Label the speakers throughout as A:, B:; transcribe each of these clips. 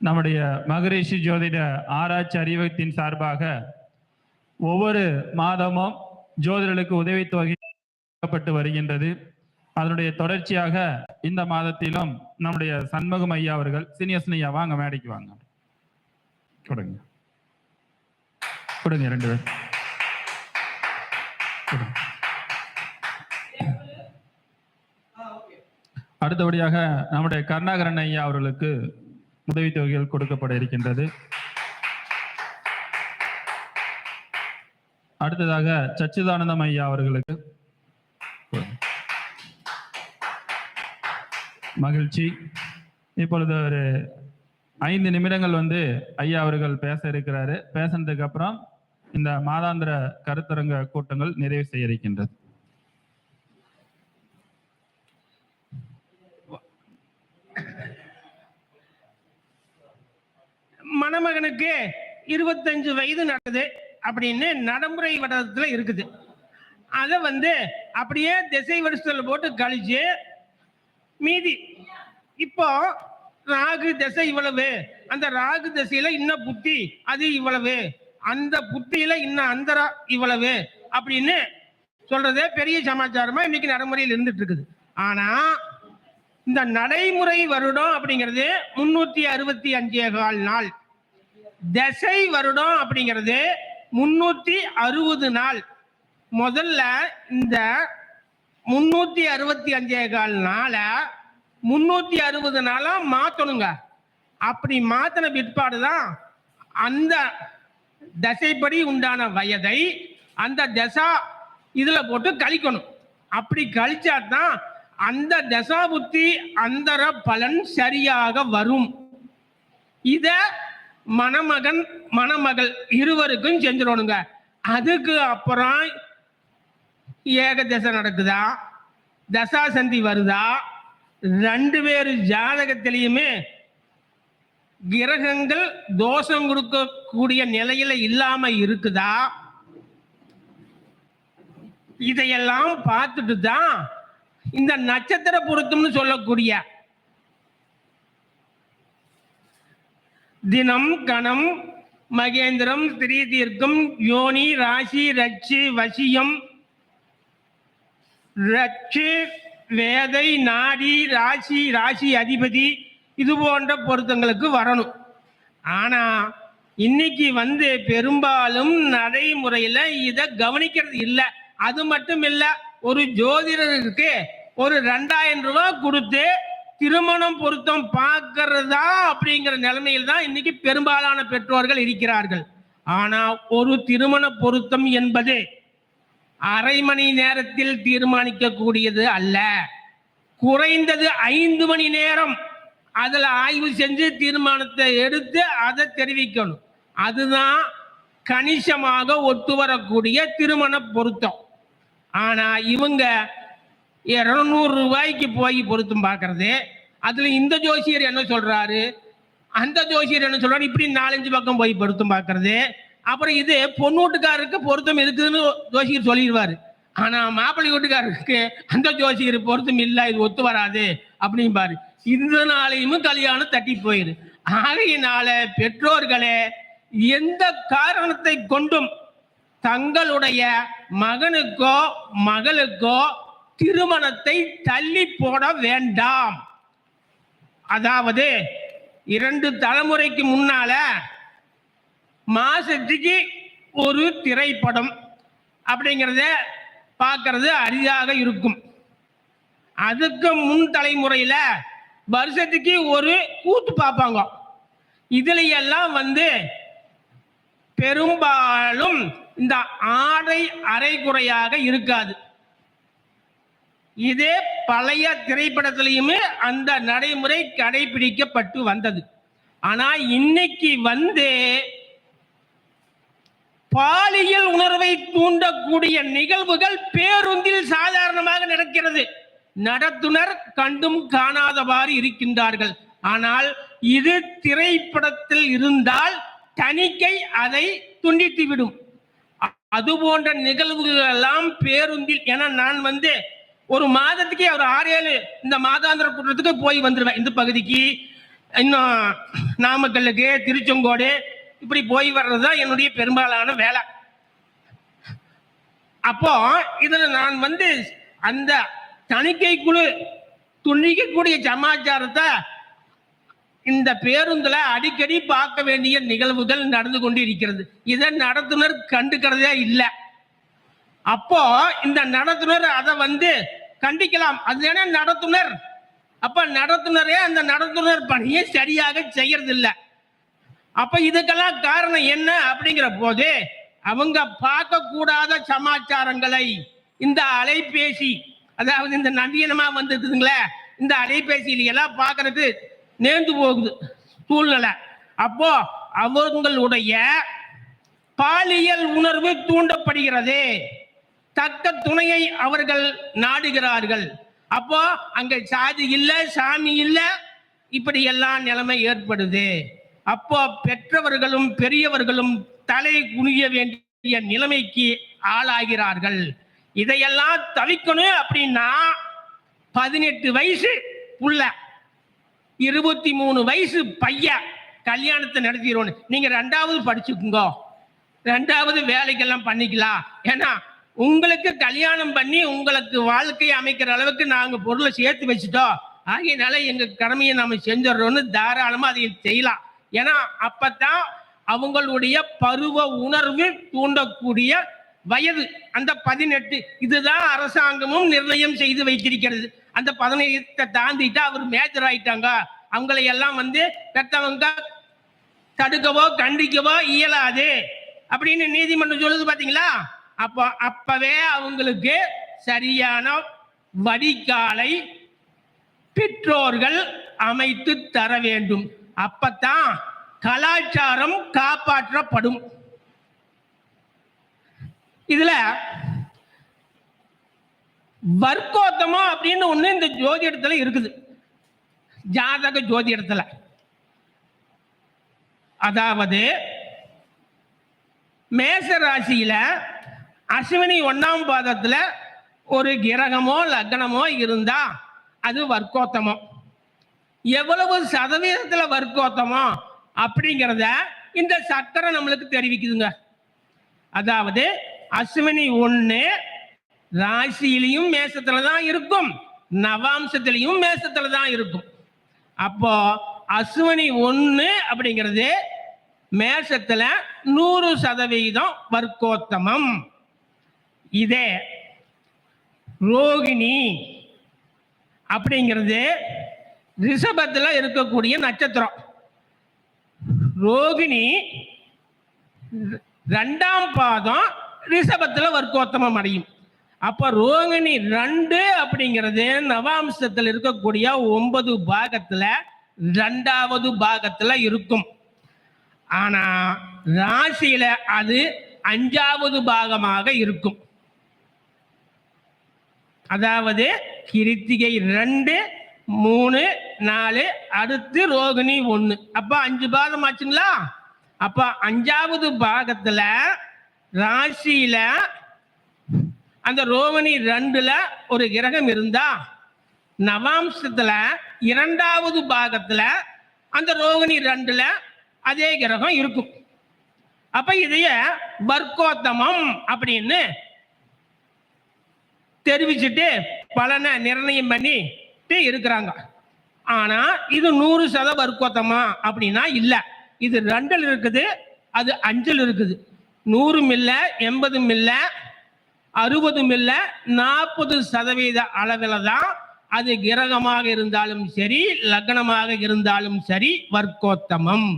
A: நம்முடைய மகரிஷி ஜோதிட ஆராய்ச்சி அறிவகத்தின் சார்பாக ஒவ்வொரு மாதமும் ஜோதிடர்களுக்கு உதவித்தொகை வழங்கப்பட்டு வருகின்றது. அதனுடைய தொடர்ச்சியாக இந்த மாதத்திலும் நம்முடைய சண்முகம் ஐயா அவர்கள் சீனியர்ஸ் ஐயா வாங்க மேடைக்கு வாங்க. கொடுங்க. கொடுங்க ரெண்டு பேர் அடுத்தபடியாக நம்முடைய கருணாகரன் ஐயா அவர்களுக்கு உதவித்தொகைகள் கொடுக்கப்பட இருக்கின்றது. அடுத்ததாக சச்சிதானந்தம் ஐயா அவர்களுக்கு மகிழ்ச்சி. இப்பொழுது ஒரு ஐந்து நிமிடங்கள் வந்து ஐயா அவர்கள் பேச இருக்கிறாரு. பேசினதுக்கு அப்புறம் இந்த மாதாந்திர கருத்தரங்க கூட்டங்கள் நிறைவு செய்ய இருக்கின்றது.
B: மணமகனுக்கு இருபத்தஞ்சு வயது நடக்குது அப்படின்னு நடைமுறை வட்டத்துல இருக்குது. அதை வந்து அப்படியே திசை வருஷத்தில் போட்டு கழிச்சு மீதி. இப்போ ராகு திசை இவ்வளவு அந்த ராகு திசையில இன்னும் புத்தி அது இவ்வளவு அந்த புத்தியில இன்னும் அந்தரா இவ்வளவு அப்படின்னு சொல்றதே பெரிய சமாச்சாரமா இன்னைக்கு நடைமுறையில் இருந்துட்டு இருக்குது. ஆனா இந்த நடைமுறை வருடம் அப்படிங்கிறது முன்னூத்தி அறுபத்தி அஞ்சே கால் நாள். தசை வருடம் அப்படிங்கிறது முன்னூத்தி அறுபது நாள். முதல்ல இந்த முன்னூத்தி அறுபத்தி அஞ்சே கால் நாளை முன்னூத்தி அறுபது நாளா மாத்தணுங்க. அப்படி மாத்தின பிற்பாடுதான் அந்த தசைப்படி உண்டான வயதை அந்த தசா இதுல போட்டு கழிக்கணும். அப்படி கழிச்சா தான் அந்த தசாபுத்தி அந்தர பலன் சரியாக வரும். இதை மணமகன் மணமகள் இருவருக்கும் செஞ்சிடணுங்க. அதுக்கு அப்புறம் ஏக தசை நடக்குதா? தசா சந்தி வருதா? ரெண்டு பேரு ஜாதகத்திலையுமே கிரகங்கள் தோஷம் கொடுக்கக்கூடிய நிலையில இல்லாம இருக்குதா? இதையெல்லாம் பார்த்துட்டு தான் இந்த நட்சத்திர பொருத்தம்னு சொல்லக்கூடிய தினம் கணம் மகேந்திரம் திரீதீர்க்கம் யோனி ராசி ரட்சி வசியம். ரட்சு வேதை நாடி ராசி ராசி அதிபதி இது போன்ற பொருத்தங்களுக்கு வரணும். ஆனா இன்னைக்கு வந்து பெரும்பாலும் நடைமுறையில இதை கவனிக்கிறது இல்லை. அது மட்டும் இல்ல ஒரு ஜோதிடருக்கு ஒரு ரெண்டாயிரம் ரூபாய் கொடுத்து திருமணம் பொருத்தம் பார்க்கறதா அப்படிங்கிற நிலைமையில் தான் இன்னைக்கு பெரும்பாலான பெற்றோர்கள் இருக்கிறார்கள். ஆனா ஒரு திருமண பொருத்தம் என்பது அரை மணி நேரத்தில் தீர்மானிக்க கூடியது அல்ல. குறைந்தது ஐந்து மணி நேரம் அதில் ஆய்வு செஞ்சு தீர்மானத்தை எடுத்து அதை தெரிவிக்கணும். அதுதான் கணிசமாக ஒத்து வரக்கூடிய திருமண பொருத்தம். ஆனா இவங்க இரநூறு ரூபாய்க்கு போய் பொருத்தும் பார்க்கறது. அதுல இந்த ஜோசியர் என்ன சொல்றாரு? அந்த ஜோசியர் என்ன சொல்றாரு? இப்படி நாலஞ்சு பக்கம் போய் பொருத்தம் பார்க்கறது. அப்புறம் இது பொண்ணு வீட்டுக்காரருக்கு பொருத்தம் இருக்குதுன்னு ஜோசியர் சொல்லிடுவாரு. ஆனா மாப்பிள்ளை வீட்டுக்காரருக்கு அந்த ஜோசியர் பொருத்தம் இல்லை இது ஒத்து வராது அப்படிம்பாரு. இதனாலையும் கல்யாணம் தட்டி போயிரு. ஆகையினால பெற்றோர்களே எந்த காரணத்தை கொண்டும் தங்களுடைய மகனுக்கோ மகளுக்கோ திருமணத்தை தள்ளி போட வேண்டாம். அதாவது இரண்டு தலைமுறைக்கு முன்னால மாசத்துக்கு ஒரு திரைப்படம் அப்படிங்கிறத பார்க்கறது அரிதாக இருக்கும். அதுக்கு முன் தலைமுறையில வருஷத்துக்கு ஒரு கூத்து பார்ப்பாங்க. இதுல எல்லாம் வந்து பெரும்பாலும் இந்த ஆடை அரைகுறையாக இருக்காது. இதே பழைய திரைப்படத்திலையுமே அந்த நடைமுறை கடைபிடிக்கப்பட்டு வந்தது. ஆனா இன்னைக்கு வந்து பாலியல் உணர்வை தூண்டக்கூடிய நிகழ்வுகள் பேருந்தில் சாதாரணமாக நடக்கிறது. நடத்துனர் கண்டும் காணாதவாறு இருக்கின்றார்கள். ஆனால் இது திரைப்படத்தில் இருந்தால் தணிக்கை அதை துண்டித்து விடும் அது போன்ற நிகழ்வுகள் எல்லாம் பேருந்தில் என நான் வந்து ஒரு மாதத்துக்கே ஒரு ஆறு ஏழு இந்த மாதாந்திர கூட்டத்துக்கு போய் வந்துடுவேன் இந்த பகுதிக்கு. இன்னும் நாமக்கல்லுக்கு திருச்செங்கோடு இப்படி போய் வர்றது தான் என்னுடைய பெரும்பாலான வேலை. அப்போ இதில் நான் வந்து அந்த தணிக்கை குழு துணிக்கக்கூடிய சமாச்சாரத்தை இந்த பேருந்துல அடிக்கடி பார்க்க வேண்டிய நிகழ்வுகள் நடந்து கொண்டு இருக்கிறது இதை நடத்துனர் கண்டுக்கிறதே இல்லை. அப்போ இந்த நடத்துனர் அதை வந்து கண்டிக்கலாம். அது என்ன நடத்துனர்? அப்ப நடத்துனரே அந்த நடத்துனர் பணியை சரியாக செய்யறதில்லை. அப்ப இதுக்கெல்லாம் காரணம் என்ன அப்படிங்கிற போது அவங்க பார்க்க கூடாத சமாச்சாரங்களை இந்த அலைபேசி அதாவது இந்த நவீனமா வந்திருக்குதுங்களே இந்த அலைபேசியில எல்லாம் பார்க்கறது நேர்ந்து போகுது சூழ்நிலை. அப்போ அவங்களுடைய பாலியல் உணர்வு தூண்டப்படுகிறது. தக்க துணையை அவர்கள் நாடுகிறார்கள். அப்போ அங்க சாதி இல்ல சாமி இல்ல இப்படி எல்லாம் நிலைமை ஏற்படுது. அப்போ பெற்றவர்களும் பெரியவர்களும் தலை குனிய வேண்டிய நிலைமைக்கு ஆளாகிறார்கள். இதையெல்லாம் தவிக்கணும் அப்படின்னா பதினெட்டு வயசு புள்ள இருபத்தி மூணு வயசு பையன் கல்யாணத்தை நடத்திடுவோம் நீங்க ரெண்டாவது படிச்சுக்குங்க. ரெண்டாவது வேலைக்கெல்லாம் பண்ணிக்கலாம். ஏன்னா உங்களுக்கு கல்யாணம் பண்ணி உங்களுக்கு வாழ்க்கையை அமைக்கிற அளவுக்கு நாங்க பொருளை சேர்த்து வச்சுட்டோம். ஆகையினால எங்க கடமையை நம்ம செஞ்சிடறோம்னு தாராளமா அதை செய்யலாம். ஏன்னா அப்பதான் அவங்களுடைய பருவ உணர்வு தூண்டக்கூடிய வயது. அந்த பதினெட்டு இதுதான் அரசாங்கமும் நிர்ணயம் செய்து வைத்திருக்கிறது. அந்த பதினெட்டை தாண்டிட்டு அவர் மேஜர் ஆயிட்டாங்க. அவங்களை எல்லாம் வந்து பெத்தவங்க தடுக்கவோ கண்டிக்கவோ இயலாது. அப்படின்னு நீதிமன்றம் சொல்லுது பாத்தீங்களா? அப்போ அப்பவே அவங்களுக்கு சரியான வடிகாலை பெற்றோர்கள் அமைத்து தர வேண்டும். அப்பதான் கலாச்சாரம் காப்பாற்றப்படும். இதுல வர்க்கோத்தமம் அப்படின்னு ஒண்ணு இந்த ஜோதிடத்துல இருக்குது. ஜாதக ஜோதிடத்துல. அதாவது மேச ராசியில அஸ்வினி ஒன்னாம் பாதத்துல ஒரு கிரகமோ லக்னமோ இருந்தா அது வர்க்கோத்தமம். எவ்வளவு சதவீதத்துல வர்க்கோத்தமோ அப்படிங்கிறத இந்த சக்கரம் நம்மளுக்கு தெரிவிக்குதுங்க. அதாவது அஸ்வினி ஒன்று ராசியிலையும் மேசத்துல தான் இருக்கும் நவாம்சத்திலையும் மேசத்துல தான் இருக்கும். அப்போ அஸ்வினி ஒன்று அப்படிங்கிறது மேசத்துல நூறு சதவீதம் வர்க்கோத்தமம். இதே ரோகிணி அப்படிங்கிறது ரிஷபத்தில் இருக்கக்கூடிய நட்சத்திரம். ரோகிணி ரெண்டாம் பாதம் ரிஷபத்தில் வர்க்கோத்தமம் அடையும். அப்போ ரோகிணி ரெண்டு அப்படிங்கிறது நவாம்சத்தில் இருக்கக்கூடிய ஒன்பது பாகத்தில் ரெண்டாவது பாகத்தில் இருக்கும். ஆனால் ராசியில் அது அஞ்சாவது பாகமாக இருக்கும். அதாவது கிருத்திகை ரெண்டு மூணு நாலு அடுத்து ரோகிணி ஒன்று அப்போ அஞ்சு பாகம் ஆச்சுங்களா? அப்போ அஞ்சாவது பாகத்தில் ராசியில் அந்த ரோகிணி ரெண்டில் ஒரு கிரகம் இருந்தா நவாம்சத்தில் இரண்டாவது பாகத்தில் அந்த ரோகிணி ரெண்டில் அதே கிரகம் இருக்கும். அப்போ இதைய வர்க்கோத்தமம் அப்படின்னு தெரிவிச்சுட்டு பலனை நிர்ணயம் பண்ணிட்டு இருக்கிறாங்க. ஆனா இது நூறு சத வர்க்கோத்தமா அப்படின்னா இல்லை. இது ரெண்டில் இருக்குது அது அஞ்சல் இருக்குது. நூறும் இல்லை எண்பதும் இல்லை அறுபதும் இல்லை நாற்பது சதவீத அளவில் தான் அது கிரகமாக இருந்தாலும் சரி லக்னமாக இருந்தாலும் சரி வர்க்கோத்தமம்.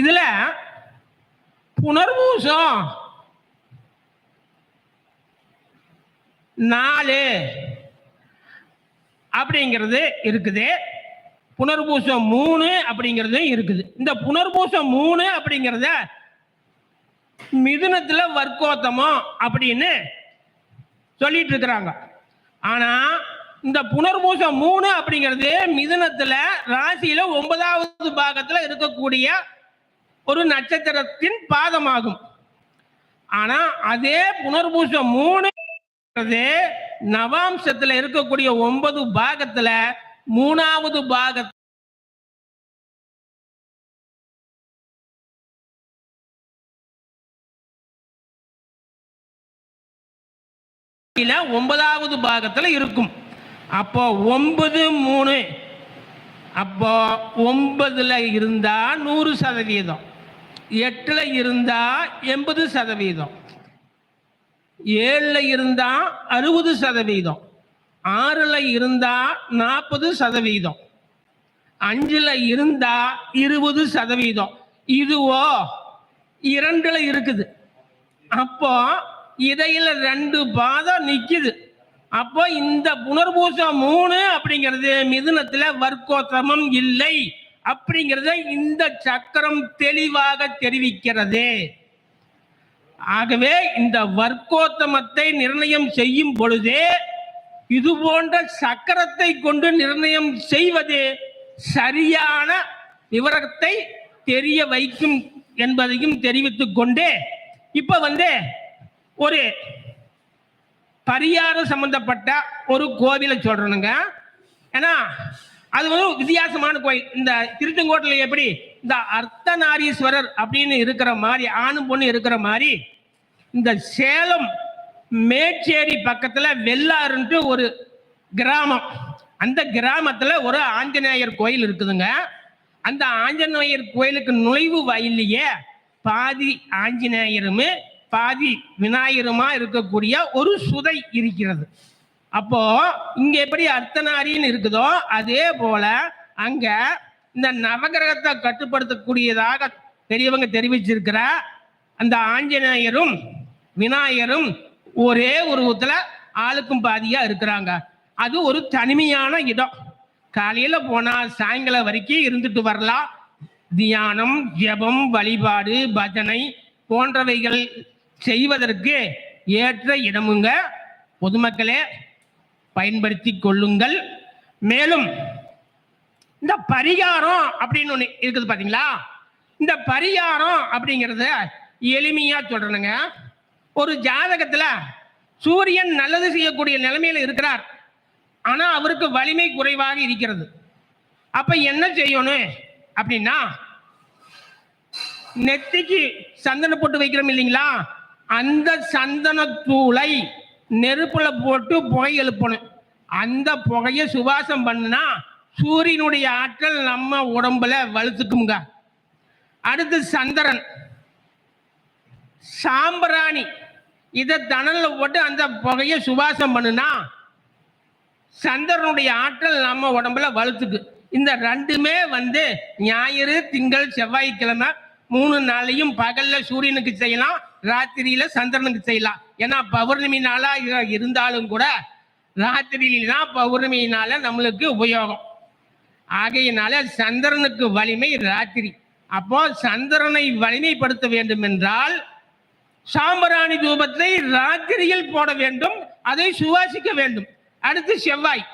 B: இதுல புனர்பூசம் நாலு. அப்படிங்கிறது இருக்குது. புனர்பூசம் மூணு அப்படிங்கிறது இருக்குது. இந்த புனர்பூசம் மூணு அப்படிங்கிறத மிதுனத்துல வர்க்கோத்தமம் அப்படின்னு சொல்லிட்டு இருக்கிறாங்க. ஆனா இந்த புனர்பூசம் மூணு அப்படிங்கிறது மிதுனத்துல ராசியில ஒன்பதாவது பாகத்துல இருக்கக்கூடிய ஒரு நட்சத்திரத்தின் பாதமாகும். ஆனா அதே புனர்பூசம் மூணு நவாம்சத்துல இருக்கக்கூடிய ஒன்பது பாகத்துல மூணாவது பாக ஒன்பதாவது பாகத்துல இருக்கும். அப்போ ஒன்பது மூணு. அப்போ ஒன்பதுல இருந்தா நூறு சதவீதம். எட்டுல இருந்தா எண்பது சதவீதம். ஏழில் இருந்தா அறுபது சதவீதம். ஆறில் இருந்தா நாற்பது சதவீதம். அஞ்சில் இருந்தா இருபது சதவீதம். இதுவோ? இரண்டுல இருக்குது. அப்போ இடையில ரெண்டு பாதம் நிக்குது. அப்போ இந்த புனர்பூசம் மூணு அப்படிங்கிறது மிதுனத்துல வர்க்கோத்தமம் இல்லை. அப்படிங்கிறத இந்த சக்கரம் தெளிவாக தெரிவிக்கிறது. ஆகவே இந்த வர்க்கோத்தமத்தை நிர்ணயம் செய்யும் பொழுதே இது போன்ற சக்கரத்தை கொண்டு நிர்ணயம் செய்வது சரியான விவரத்தை தெரிய வைக்கும் என்பதையும் தெரிவித்துக் கொண்டு இப்ப வந்து ஒரு பரிகாரம் சம்பந்தப்பட்ட ஒரு கோவிலை சொல்றனுங்க. ஏன்னா அது வந்து வித்தியாசமான கோயில் இந்த திருச்செங்கோட்டில் எப்படி இந்த அர்த்தநாரீஸ்வரர் அப்படின்னு இருக்கிற மாதிரி ஆணும் பொண்ணு இருக்கிற மாதிரி இந்த சேலம் மேச்சேரி பக்கத்துல வெள்ளாறுன்ட்டு ஒரு கிராமம். அந்த கிராமத்துல ஒரு ஆஞ்சநேயர் கோயில் இருக்குதுங்க. அந்த ஆஞ்சநேயர் கோயிலுக்கு நுழைவு வாயிலேயே பாதி ஆஞ்சநேயருமே பாதி விநாயகருமா இருக்கக்கூடிய ஒரு சுதை இருக்கிறது. அப்போ இங்க எப்படி அர்த்தநாரின்னு இருக்குதோ அதே போல அங்க இந்த நவகிரகத்தை கட்டுப்படுத்தக்கூடியதாக பெரியவங்க தெரிவிச்சிருக்கிற அந்த ஆஞ்சநேயரும் விநாயகரும் ஒரே உருவத்துல ஆளுக்கும் பாதியா இருக்கிறாங்க. அது ஒரு தனிமையான இடம். காலையில போனா சாயங்காலம் வரைக்கும் இருந்துட்டு வரலாம். தியானம் ஜபம் வழிபாடு பஜனை போன்றவைகள் செய்வதற்கு ஏற்ற இடமுங்க. பொதுமக்களே பயன்படுத்தி கொள்ளுங்கள். மேலும் இந்த பரிகாரம் அப்படின்னு ஒன்று இருக்குது பார்த்தீங்களா இந்த பரிகாரம் அப்படிங்கிறத எளிமையா சொல்றேனுங்க. ஒரு ஜாதகத்துல சூரியன் நல்லது செய்யக்கூடிய நிலைமையில இருக்கிறார். ஆனா அவருக்கு வலிமை குறைவாக இருக்கிறது. அப்ப என்ன செய்யணும் அப்படின்னா நெத்திக்கு சந்தனம் போட்டு வைக்கிறோம் இல்லைங்களா? அந்த சந்தனத்தூளை நெருப்புல போட்டு புகை எழுப்பணும். அந்த புகையை சுவாசம் பண்ணுனா சூரியனுடைய ஆற்றல் நம்ம உடம்புல வலுத்துக்குங்க அடுத்து சந்திரன். சாம்பிராணி. இதை தணல்ல போட்டு அந்த புகையை சுவாசம் பண்ணுனா சந்திரனுடைய ஆற்றல் நம்ம உடம்புல வலுத்துக்கு. இந்த ரெண்டுமே வந்து ஞாயிறு திங்கள் செவ்வாய்க்கிழமை மூணு நாளையும் பகல்ல சூரியனுக்கு செய்யலாம் ராத்திரியில சந்திரனுக்கு செய்யலாம். ஏன்னா பௌர்ணமி நாளா இருந்தாலும் கூட ராத்திரியில தான் நம்மளுக்கு உபயோகம். ஆகையினால சந்திரனுக்கு வலிமை ராத்திரி. அப்போ சந்திரனை வலிமைப்படுத்த வேண்டும் என்றால் சாம்பராணி தூபத்தை ராத்திரியில் போட வேண்டும் அதை சுவாசிக்க வேண்டும். அடுத்து செவ்வாய்.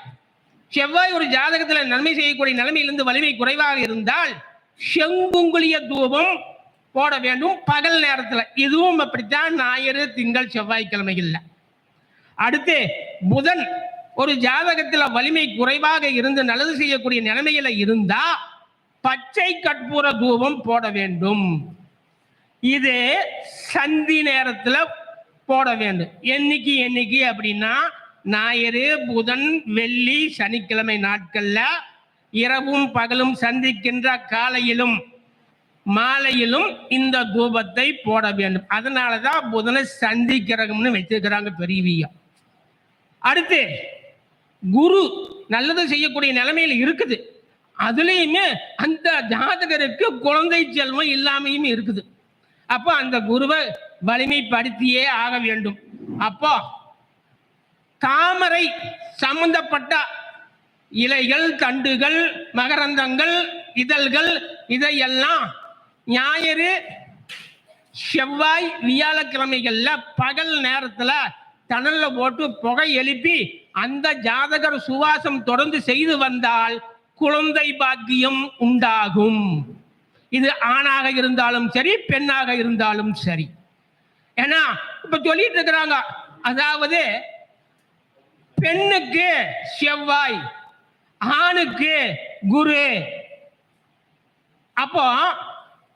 B: செவ்வாய் ஒரு ஜாதகத்தில் நன்மை செய்யக்கூடிய நிலைமையிலிருந்து வலிமை குறைவாக இருந்தால் செங்குங்குளிய தூபம் போட வேண்டும். பகல் நேரத்தில் இதுவும் அப்படித்தான் ஞாயிறு திங்கள் செவ்வாய்க்கிழமைகளில் அடுத்து புதன் ஒரு ஜாதகத்தில் வலிமை குறைவாக இருந்து நல்லது செய்யக்கூடிய நிலைமையில இருந்தா பச்சை கற்பூர தூபம் போட வேண்டும். இது சந்தி நேரத்துல போட வேண்டும். என்னைக்கு என்னைக்கு அப்படின்னா ஞாயிறு புதன் வெள்ளி சனிக்கிழமை நாட்கள்ல இரவும் பகலும் சந்திக்கின்ற காலையிலும் மாலையிலும் இந்த தூபத்தை போட வேண்டும். அதனாலதான் புதனை சந்தி கிரகம்னு வச்சிருக்கிறாங்க பெரியவியா அடுத்து குரு நல்லது செய்யக்கூடிய நிலைமையில இருக்குது. அதுலேயுமே அந்த ஜாதகருக்கு குழந்தை செல்வம் இல்லாமையும் இருக்குது. அப்போ அந்த குருவை வலிமைப்படுத்தியே ஆக வேண்டும். அப்போ தாமரை சம்பந்தப்பட்ட இலைகள் தண்டுகள் மகரந்தங்கள் இதழ்கள் இதையெல்லாம் ஞாயிறு செவ்வாய் வியாழக்கிழமைகள்ல பகல் நேரத்துல தணல்ல போட்டு புகை எழுப்பி அந்த ஜாதகர் சுவாசம் தொடர்ந்து செய்து வந்தால் குழந்தை பாக்கியம் உண்டாகும். இது ஆணாக இருந்தாலும் சரி பெண்ணாக இருந்தாலும் சரி. ஏன்னா இப்ப சொல்லிட்டு இருக்கிறாங்க. அதாவது பெண்ணுக்கு செவ்வாய் ஆணுக்கு குரு. அப்போ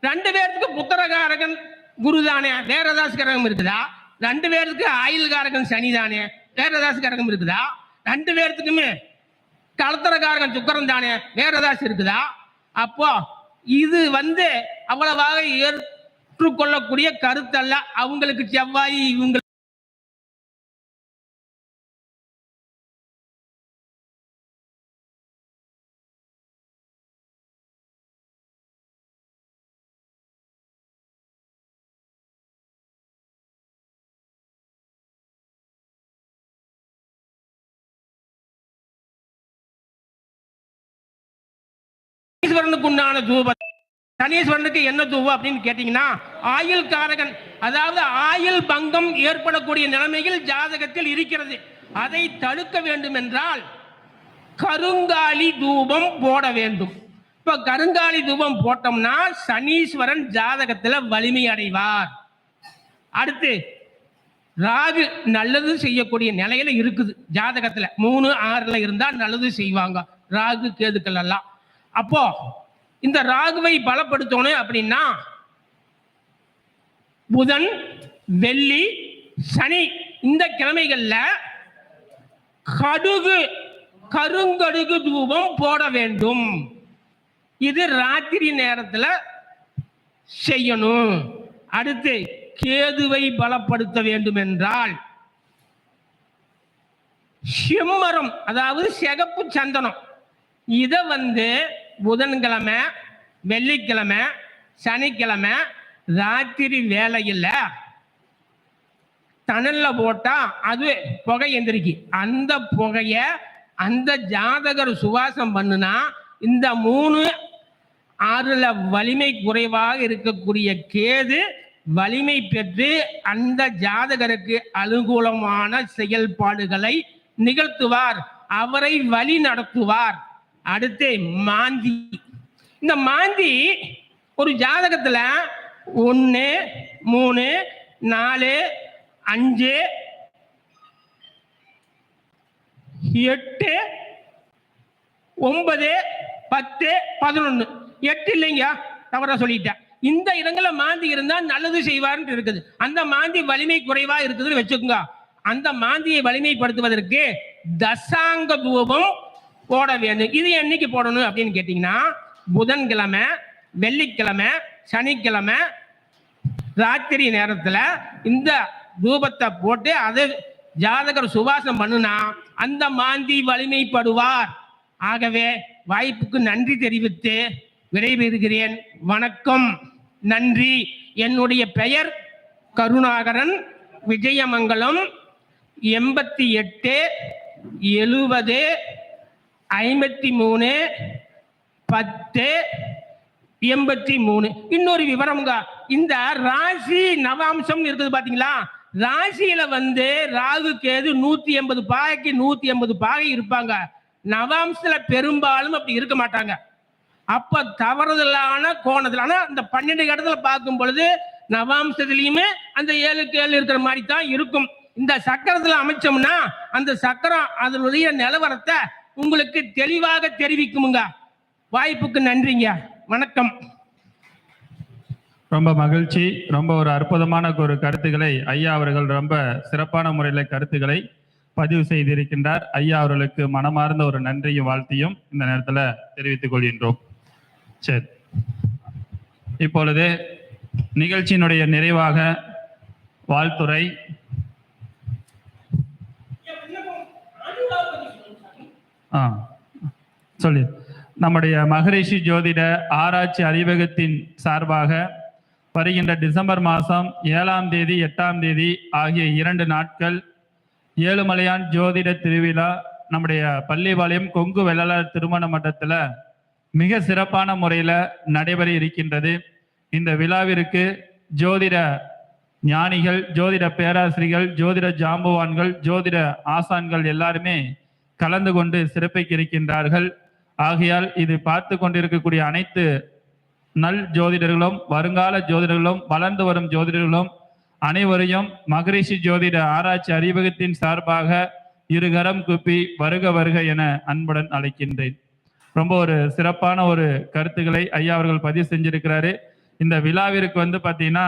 B: ரெண்டு பேர்த்துக்கு புத்திரகாரகன் குரு தானே. வேற ஏதாச்சும் இருக்குதா? ரெண்டு பேருக்கு ஆயுள்காரகன் சனி தானே. வேற ஏதாச்சும் இருக்குதா? ரெண்டு பேர்த்துக்குமே கலத்தரக்காரகன் சுக்கரன் தானே. வேற ஏதாச்சும் இருக்குதா? அப்போ இது வந்து அவ்வளவாக ஏற்றுக்கொள்ளக்கூடிய கருத்தல்ல. அவங்களுக்கு செவ்வாய் இவங்க சனீஸ்வரனுக்கு உண்டான தூபம். சனீஸ்வரனுக்கு என்ன தூவம் அப்படின்னு கேட்டீங்கன்னா ஆயுள் காரகன். அதாவது ஆயுள் பங்கம் ஏற்படக்கூடிய நிலைமையில் ஜாதகத்தில் இருக்கிறது. அதை தடுக்க வேண்டும் என்றால் கருங்காலி தூபம் போட வேண்டும். இப்ப கருங்காலி தூபம் போட்டோம்னா சனீஸ்வரன் ஜாதகத்துல வலிமை அடைவார். அடுத்து ராகு நல்லது செய்யக்கூடிய நிலையில இருக்குது ஜாதகத்துல. மூணு ஆறுல இருந்தா நல்லது செய்வாங்க. ராகு கேதுக்கள் எல்லாம். அப்போ இந்த ராகுவை பலப்படுத்தணும் அப்படின்னா புதன் வெள்ளி சனி இந்த கிழமைகள்ல கடுகு கருங்கடுகு தூபம் போட வேண்டும். இது ராத்திரி நேரத்துல செய்யணும். அடுத்து கேதுவை பலப்படுத்த வேண்டும் என்றால் செம்மரம் அதாவது சிகப்பு சந்தனம் இதை வந்து புதன்கிழமை வெள்ளிக்கிழமை சனிக்கிழமை ராத்திரி வேலையில் தணல்ல போட்டா அது புகை எந்திரிக்கு. அந்த புகைய அந்த ஜாதகர் சுவாசம் பண்ணுனா இந்த மூணு ஆறுல வலிமை குறைவாக இருக்கக்கூடிய கேது வலிமை பெற்று அந்த ஜாதகருக்கு அனுகூலமான செயல்பாடுகளை நிகழ்த்துவார். அவரை வழி நடத்துவார். அடுத்து மாந்தி. இந்த மாந்தி ஒரு ஜாதகத்துல ஒன்று மூணு நாலு அஞ்சு எட்டு ஒன்பது பத்து பதினொன்று எட்டு இல்லைங்க தவறா சொல்லிட்டேன். இந்த இடங்களில் மாந்தி இருந்தா நல்லது செய்வார்னு இருக்குது. அந்த மாந்தி வலிமை குறைவா இருக்குதுன்னு வச்சுக்கோங்க. அந்த மாந்தியை வலிமைப்படுத்துவதற்கு தசாங்க தூபம் போட வேண்டும் இது என்னைக்கு போடணும் அப்படின்னு கேட்டீங்கன்னா புதன்கிழமை வெள்ளிக்கிழமை சனிக்கிழமை ராத்திரி நேரத்துல இந்த தூபத்தை போட்டு அது ஜாதகர் சுவாசம் பண்ணுனா அந்த மாந்தி வலிமைப்படுவார். ஆகவே வாய்ப்புக்கு நன்றி தெரிவித்து விடைபெறுகிறேன். வணக்கம். நன்றி. என்னுடைய பெயர் கருணாகரன். விஜயமங்கலம் எண்பத்தி எட்டு எழுபது ஐம்பத்தி மூணு பத்து எண்பத்தி மூணு. இன்னொரு விவரம்ங்க. இந்த ராசி நவாம்சம் இருக்குது பாத்தீங்களா? ராசியில வந்து ராகு கேது நூத்தி எண்பது பாகைக்கு நூத்தி எண்பது பாகை இருப்பாங்க. நவாம்சத்துல பெரும்பாலும் அப்படி இருக்க மாட்டாங்க. அப்ப தவறுதலான கோணத்துல ஆனா இந்த பன்னெண்டு இடத்துல பார்க்கும் பொழுது நவாம்சத்திலையுமே அந்த ஏழுக்கு ஏழு இருக்கிற மாதிரி தான் இருக்கும். இந்த சக்கரத்துல அமைச்சோம்னா அந்த சக்கரம் அதனுடைய நிலவரத்தை உங்களுக்கு தெளிவாக தெரிவிக்குமுங்க. வாய்ப்புக்கு நன்றிங்க. வணக்கம்.
A: ரொம்ப மகிழ்ச்சி. ரொம்ப ஒரு அற்புதமான ஒரு கருத்துக்களை ஐயா அவர்கள் ரொம்ப சிறப்பான முறையில் கருத்துக்களை பதிவு செய்திருக்கின்றார். ஐயா அவர்களுக்கு மனமார்ந்த ஒரு நன்றியும் வாழ்த்தியும் இந்த நேரத்தில் தெரிவித்துக் கொள்கின்றோம். சரி. இப்பொழுது நிகழ்ச்சியினுடைய நிறைவாக வாழ்த்துறை ஆ. சொல்லி. நம்முடைய மகரிஷி ஜோதிட ஆராய்ச்சி அறிவகத்தின் சார்பாக வருகின்ற டிசம்பர் மாதம் ஏழாம் தேதி எட்டாம் தேதி ஆகிய இரண்டு நாட்கள் ஏழுமலையான் ஜோதிட திருவிழா நம்முடைய பள்ளிபாளையம் கொங்கு வெள்ளலார் திருமண மட்டத்தில் மிக சிறப்பான முறையில் நடைபெற இருக்கின்றது. இந்த விழாவிற்கு ஜோதிட ஞானிகள் ஜோதிட பேராசிரியர்கள் ஜோதிட ஜாம்புவான்கள் ஜோதிட ஆசான்கள் எல்லாருமே கலந்து கொண்டு சிறப்பிக்க இருக்கின்றார்கள் ஆகையால் இது பார்த்து கொண்டிருக்கக்கூடிய அனைத்து நல் ஜோதிடர்களும் வருங்கால ஜோதிடர்களும் வளர்ந்து வரும் ஜோதிடர்களும் அனைவரையும் மகரிஷி ஜோதிட ஆராய்ச்சி அறிவகத்தின் சார்பாக இருகரம் குப்பி வருக வருக என அன்புடன் அழைக்கின்றேன். ரொம்ப ஒரு சிறப்பான ஒரு கருத்துக்களை ஐயா அவர்கள் பதிவு செஞ்சிருக்கிறாரு. இந்த விழாவிற்கு வந்து பார்த்தீங்கன்னா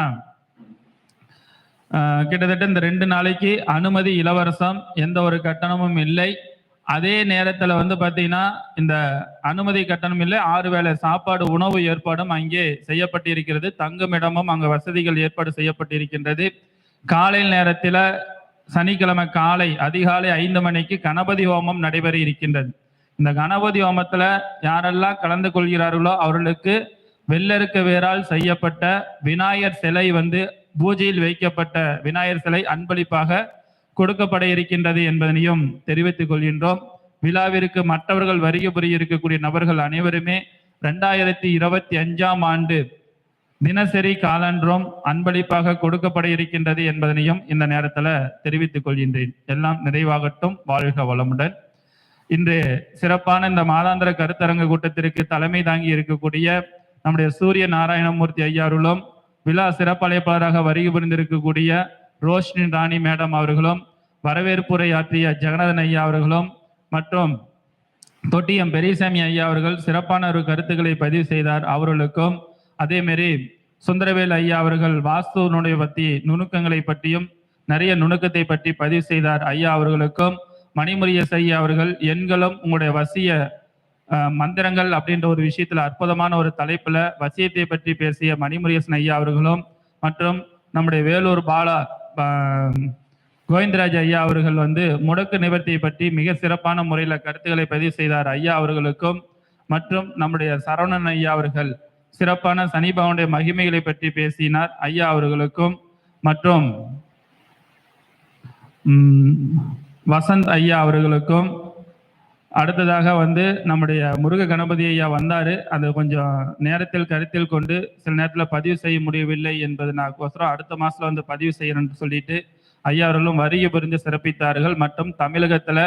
A: கிட்டத்தட்ட இந்த ரெண்டு நாளைக்கு அனுமதி இலவசம் எந்த ஒரு கட்டணமும் இல்லை. அதே நேரத்துல வந்து பாத்தீங்கன்னா இந்த அனுமதி கட்டணம் இல்லை ஆறு வேளை சாப்பாடு உணவு ஏற்பாடும் அங்கே செய்யப்பட்டிருக்கிறது. தங்குமிடமும் அங்க வசதிகள் ஏற்பாடு செய்யப்பட்டிருக்கின்றது. காலை நேரத்துல சனிக்கிழமை காலை அதிகாலை ஐந்து மணிக்கு கணபதி ஹோமம் நடைபெற இருக்கின்றது. இந்த கணபதி ஹோமத்துல யாரெல்லாம் கலந்து கொள்கிறார்களோ அவர்களுக்கு வெள்ளருக்கு வேறால் செய்யப்பட்ட விநாயகர் சிலை வந்து பூஜையில் வைக்கப்பட்ட விநாயகர் சிலை அன்பளிப்பாக கொடுக்கப்பட இருக்கின்றது என்பதனையும் தெரிவித்துக் கொள்கின்றோம். விழாவிற்கு மற்றவர்கள் வருகை புரிய இருக்கக்கூடிய நபர்கள் அனைவருமே ரெண்டாயிரத்தி இருபத்தி அஞ்சாம் ஆண்டு தினசரி காலன்றும் அன்பளிப்பாக கொடுக்கப்பட இருக்கின்றது என்பதனையும் இந்த நேரத்துல தெரிவித்துக் கொள்கின்றேன். எல்லாம் நிறைவாகட்டும். வாழ்க வளமுடன். இன்று சிறப்பான இந்த மாதாந்திர கருத்தரங்கு கூட்டத்திற்கு தலைமை தாங்கி இருக்கக்கூடிய நம்முடைய சூரிய நாராயணமூர்த்தி ஐயாருளும் விழா சிறப்பழைப்பாளராக வருகை புரிந்திருக்கக்கூடிய ரோஷினி ராணி மேடம் அவர்களும் வரவேற்புரை ஆற்றிய ஜெகநாதன் ஐயா அவர்களும் மற்றும் தொட்டியம் பெரியசாமி ஐயா அவர்கள் சிறப்பான ஒரு கருத்துக்களை பதிவு செய்தார் அவர்களுக்கும். அதே மாதிரி சுந்தரவேல் ஐயா அவர்கள் வாஸ்துவனுடைய பற்றி நுணுக்கங்களை பற்றியும் நிறைய நுணுக்கத்தை பற்றி பதிவு செய்தார் ஐயா அவர்களுக்கும். மணிமுரியஸ் ஐயா அவர்கள் எண்களும் உங்களுடைய வசிய மந்திரங்கள் அப்படின்ற ஒரு விஷயத்துல அற்புதமான ஒரு தலைப்புல வசியத்தை பற்றி பேசிய மணிமுரியசன் ஐயா அவர்களும் மற்றும் நம்முடைய வேலூர் பாலா கோவிந்தராஜ் ஐயா அவர்கள் வந்து முடக்கு நிவர்த்தியை பற்றி மிக சிறப்பான முறையில் கருத்துக்களை பதிவு செய்தார் ஐயா அவர்களுக்கும் மற்றும் நம்முடைய சரவணன் ஐயா அவர்கள் சிறப்பான சனி பகவானுடைய மகிமைகளை பற்றி பேசினார் ஐயா அவர்களுக்கும் மற்றும் வசந்த் ஐயா அவர்களுக்கும் அடுத்ததாக வந்து நம்முடைய முருக கணபதி ஐயா வந்தாரு. அது கொஞ்சம் நேரத்தில் கருத்தில் கொண்டு சில நேரத்தில் பதிவு செய்ய முடியவில்லை என்பதனாக்கோசரம் அடுத்த மாசத்துல வந்து பதிவு செய்யணும்னு சொல்லிட்டு ஐயா அவர்களும் வருகை புரிந்து சிறப்பித்தார்கள். மற்றும் தமிழகத்துல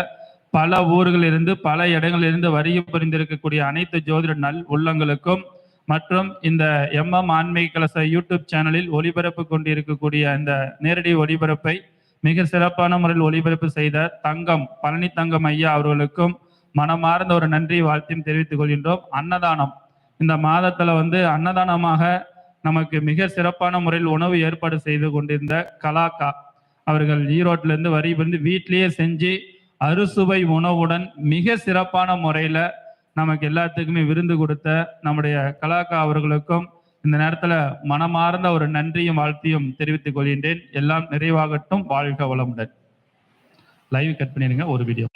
A: பல ஊர்களிலிருந்து பல இடங்களிலிருந்து வருகை புரிந்திருக்கக்கூடிய அனைத்து ஜோதிட நல் உள்ளங்களுக்கும் மற்றும் இந்த எம்எம் ஆன்மீக கலச யூடியூப் சேனலில் ஒளிபரப்பு கொண்டிருக்கக்கூடிய இந்த நேரடி ஒளிபரப்பை மிக சிறப்பான முறையில் ஒளிபரப்பு செய்த தங்கம் பழனி தங்கம் ஐயா அவர்களுக்கும் மனமார்ந்த ஒரு நன்றி வாழ்த்தையும் தெரிவித்துக் கொள்கின்றோம். அன்னதானம். இந்த மாதத்துல வந்து அன்னதானமாக நமக்கு மிக சிறப்பான முறையில் உணவு ஏற்பாடு செய்து கொண்டிருந்த கலாக்கா அவர்கள் ஈரோட்டில இருந்து வரி வந்து வீட்டிலேயே செஞ்சு அறுசுவை உணவுடன் மிக சிறப்பான முறையில நமக்கு எல்லாத்துக்குமே விருந்து கொடுத்த நம்முடைய கலாக்கா அவர்களுக்கும் இந்த நேரத்துல மனமார்ந்த ஒரு நன்றியும் வாழ்த்தையும் தெரிவித்துக் கொள்கின்றேன். எல்லாம் நிறைவாகட்டும். வாழ்க வளமுடன். லைவ் கட் பண்ணிருங்க ஒரு வீடியோ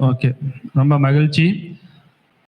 A: ஓகே ரொம்ப மகிழ்ச்சி